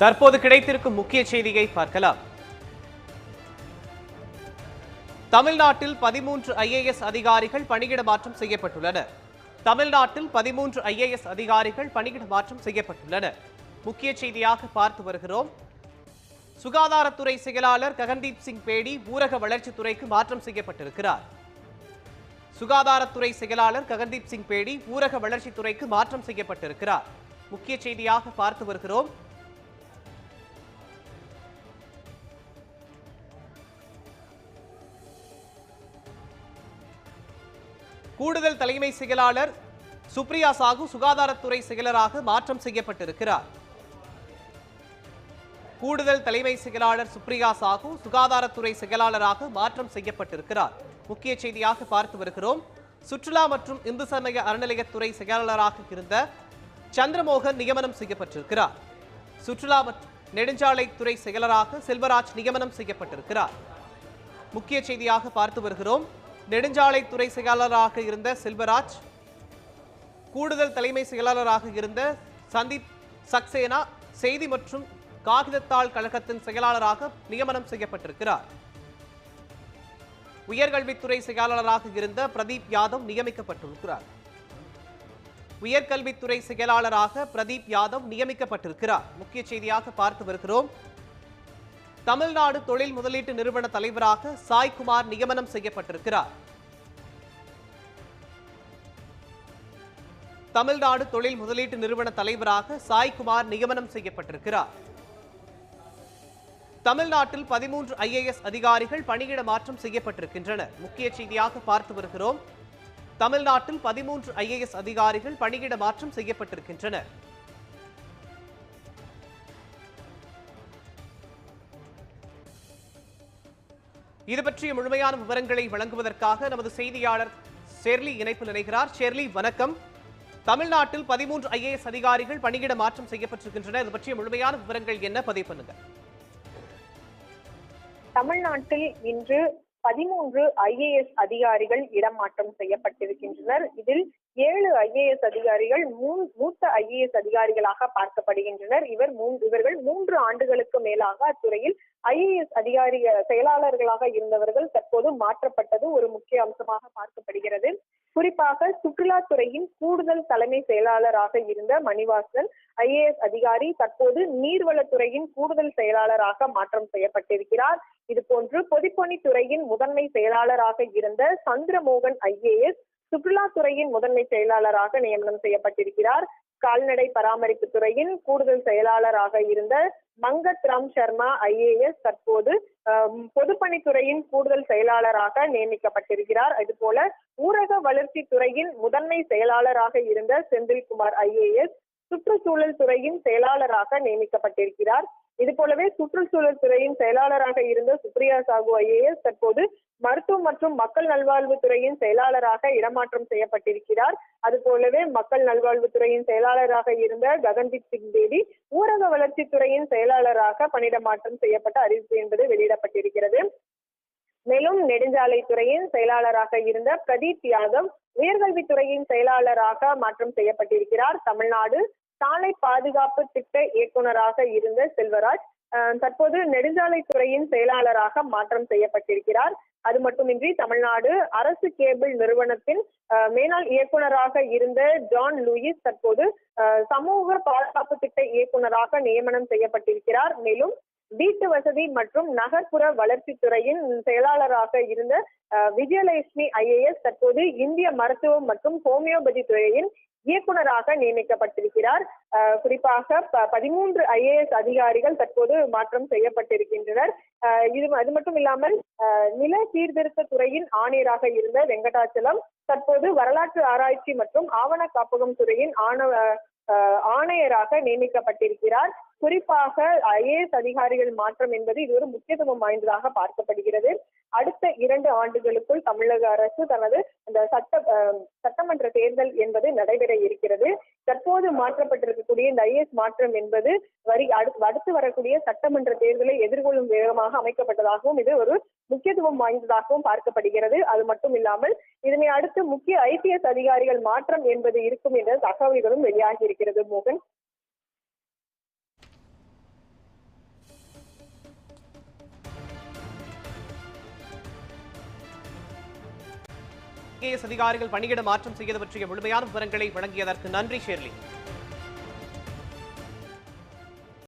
தற்போது கிடைத்திருக்கும் முக்கிய செய்தியை பார்க்கலாம். தமிழ்நாட்டில் பதிமூன்று ஐஏஎஸ் அதிகாரிகள் பணியிட மாற்றம் செய்யப்பட்டுள்ளனர். தமிழ்நாட்டில் பதிமூன்று ஐஏஎஸ் அதிகாரிகள் பணியிட மாற்றம் செய்யப்பட்டுள்ளனர். முக்கிய செய்தியாக பார்த்து வருகிறோம். சுகாதாரத்துறை செயலாளர் ககன்தீப் சிங் பேடி ஊரக வளர்ச்சித்துறைக்கு மாற்றம் செய்யப்பட்டிருக்கிறார். சுகாதாரத்துறை செயலாளர் ககன்தீப் சிங் பேடி ஊரக வளர்ச்சித்துறைக்கு மாற்றம் செய்யப்பட்டிருக்கிறார். முக்கிய செய்தியாக பார்த்து வருகிறோம். கூடுதல் தலைமை செயலாளர் சுப்ரியா சாகு சுகாதாரத்துறை செயலராக மாற்றம் செய்யப்பட்டிருக்கிறார். கூடுதல் தலைமை செயலாளர் சுப்ரியா சாகு சுகாதாரத்துறை செயலாளராக மாற்றம் செய்யப்பட்டிருக்கிறார். முக்கிய செய்தியாக பார்த்து வருகிறோம். சுற்றுலா மற்றும் இந்து சமய அறநிலையத்துறை செயலாளராக இருந்த சந்திரமோகன் நியமனம் செய்யப்பட்டிருக்கிறார். சுற்றுலா மற்றும் நெடுஞ்சாலைத்துறை செயலராக செல்வராஜ் நியமனம் செய்யப்பட்டிருக்கிறார். முக்கிய செய்தியாக பார்த்து வருகிறோம். நெடுஞ்சாலைத்துறை செயலாளராக இருந்த செல்வராஜ் கூடுதல் தலைமை செயலாளராக இருந்த சந்தீப் சக்சேனா செய்தி மற்றும் காகிதத்தாள் கழகத்தின் செயலாளராக நியமனம் செய்யப்பட்டிருக்கிறார். உயர்கல்வித்துறை செயலாளராக இருந்த பிரதீப் யாதவ் நியமிக்கப்பட்டிருக்கிறார். உயர்கல்வித்துறை செயலாளராக பிரதீப் யாதவ் நியமிக்கப்பட்டிருக்கிறார். முக்கிய செய்தியாக பார்த்து வருகிறோம். தமிழ்நாடு தொழில் முதலீட்டு நிறுவன தலைவராக சாய்குமார் நியமனம் செய்யப்பட்டிருக்கிறார். தமிழ்நாடு தொழில் முதலீட்டு நிறுவன தலைவராக சாய்குமார் நியமனம் செய்யப்பட்டிருக்கிறார். தமிழ்நாட்டில் பதிமூன்று ஐஏஎஸ் அதிகாரிகள் பணியிட மாற்றம் செய்யப்பட்டிருக்கின்றனர். முக்கிய செய்தியாக பார்த்து வருகிறோம். தமிழ்நாட்டில் பதிமூன்று ஐஏஎஸ் அதிகாரிகள் பணியிட மாற்றம் செய்யப்பட்டிருக்கின்றனர். இது பற்றிய முழுமையான விவரங்களை வழங்குவதற்காக நமது செய்தியாளர் ஷெர்லி இணைப்பு நினைகிறார் ஷெர்லி வணக்கம். தமிழ்நாட்டில் பதிமூன்று ஐஏஎஸ் அதிகாரிகள் பணியிட மாற்றம் செய்யப்பட்டிருக்கின்றன. இது பற்றிய முழுமையான விவரங்கள் என்ன? பதிவு பண்ணுங்க. தமிழ்நாட்டில் இன்று பதிமூன்று ஐஏஎஸ் அதிகாரிகள் இடமாற்றம் செய்யப்பட்டிருக்கின்றனர். இதில் ஏழு ஐஏஎஸ் அதிகாரிகள் மூத்த ஐஏஎஸ் அதிகாரிகளாக பார்க்கப்படுகின்றனர். இவர் இவர்கள் மூன்று ஆண்டுகளுக்கு மேலாக அத்துறையில் ஐஏஎஸ் அதிகாரி செயலாளர்களாக இருந்தவர்கள் தற்போது மாற்றப்பட்டது ஒரு முக்கிய அம்சமாக பார்க்கப்படுகிறது. குறிப்பாக சுற்றுலாத்துறையின் கூடுதல் தலைமை செயலாளராக இருந்த மணிவாசன் ஐஏஎஸ் அதிகாரி தற்போது நீர்வளத்துறையின் கூடுதல் செயலாளராக மாற்றம் செய்யப்பட்டிருக்கிறார். இதுபோன்று பொதுப்பணித்துறையின் முதன்மை செயலாளராக இருந்த சந்திரமோகன் ஐஏஎஸ் சுற்றுலாத்துறையின் முதன்மை செயலாளராக நியமனம் செய்யப்பட்டிருக்கிறார். கால்நடை பராமரிப்பு துறையின் கூடுதல் செயலாளராக இருந்த மங்கத் ராம் சர்மா ஐஏஎஸ் தற்போது பொதுப்பணித்துறையின் கூடுதல் செயலாளராக நியமிக்கப்பட்டிருக்கிறார். அதுபோல ஊரக வளர்ச்சி துறையின் முதன்மை செயலாளராக இருந்த செந்தில்குமார் ஐஏஎஸ் சுற்றுச்சூழல் துறையின் செயலாளராக நியமிக்கப்பட்டிருக்கிறார். இது போலவே சுற்றுச்சூழல் துறையின் செயலாளராக இருந்த சுப்ரியா சாகு ஐஏஎஸ் தற்போது மருத்துவம் மற்றும் மக்கள் நல்வாழ்வு துறையின் செயலாளராக இடமாற்றம் செய்யப்பட்டிருக்கிறார். அது போலவே மக்கள் நல்வாழ்வு துறையின் செயலாளராக இருந்த ககன்தீப் சிங் பேடி ஊரக வளர்ச்சித்துறையின் செயலாளராக பணியிடமாற்றம் செய்யப்பட்ட அறிவிப்பு என்பது வெளியிடப்பட்டிருக்கிறது. மேலும் நெடுஞ்சாலைத்துறையின் செயலாளராக இருந்த பிரதீப் யாதவ் உயர்கல்வித்துறையின் செயலாளராக மாற்றம் செய்யப்பட்டிருக்கிறார். தமிழ்நாடு சாலை பாதுகாப்பு திட்ட இயக்குனராக இருந்த செல்வராஜ் தற்போது நெடுஞ்சாலைத்துறையின் செயலாளராக மாற்றம் செய்யப்பட்டிருக்கிறார். அது மட்டுமின்றி தமிழ்நாடு அரசு கேபிள் நிறுவனத்தின் மேலாள் இயக்குனராக இருந்த ஜான் லூயிஸ் தற்போது சமூக பாதுகாப்பு திட்ட இயக்குனராக நியமனம் செய்யப்பட்டிருக்கிறார். மேலும் வீட்டு வசதி மற்றும் நகர்ப்புற வளர்ச்சித்துறையின் செயலாளராக இருந்த விஜயலட்சுமி ஐஏஎஸ் தற்போது இந்திய மருத்துவம் மற்றும் ஹோமியோபதி துறையின் இயக்குனராக நியமிக்கப்பட்டிருக்கிறார். குறிப்பாக ப- பதிமூன்று ஐஏஎஸ் அதிகாரிகள் தற்போது மாற்றம் செய்யப்பட்டிருக்கின்றனர். இது அது மட்டும் இல்லாமல் நில சீர்திருத்த துறையின் ஆணையராக இருந்த வெங்கடாச்சலம் தற்போது வரலாற்று ஆராய்ச்சி மற்றும் ஆவண காப்பகம் துறையின் ஆணவ ஆணையராக நியமிக்கப்பட்டிருக்கிறார். குறிப்பாக ஐஏஎஸ் அதிகாரிகள் மாற்றம் என்பது இது ஒரு முக்கியத்துவம் வாய்ந்ததாக பார்க்கப்படுகிறது. இரண்டு ஆண்டுகளுக்குள் தமிழக அரசு தனது அந்த சட்ட சட்டமன்ற தேர்தல் என்பது நடைபெற இருக்கிறது. தற்போது மாற்றப்பட்டிருக்கக்கூடிய இந்த ஐஎஸ் மாற்றம் என்பது வரி அடுத்து அடுத்து வரக்கூடிய சட்டமன்ற தேர்தலை எதிர்கொள்ளும் விதமாக அமைக்கப்பட்டதாகவும் இது ஒரு முக்கியத்துவம் வாய்ந்ததாகவும் பார்க்கப்படுகிறது. அது மட்டும் இல்லாமல் இதனை அடுத்து முக்கிய ஐபிஎஸ் அதிகாரிகள் மாற்றம் என்பது இருக்கும் என்ற தகவல்களும் வெளியாகி இருக்கிறது மோகன். ஐஏஎஸ் அதிகாரிகள் பணியிட மாற்றம் செய்வது பற்றிய முழுமையான விவரங்களை வழங்கியதற்கு நன்றி ஷெர்லி.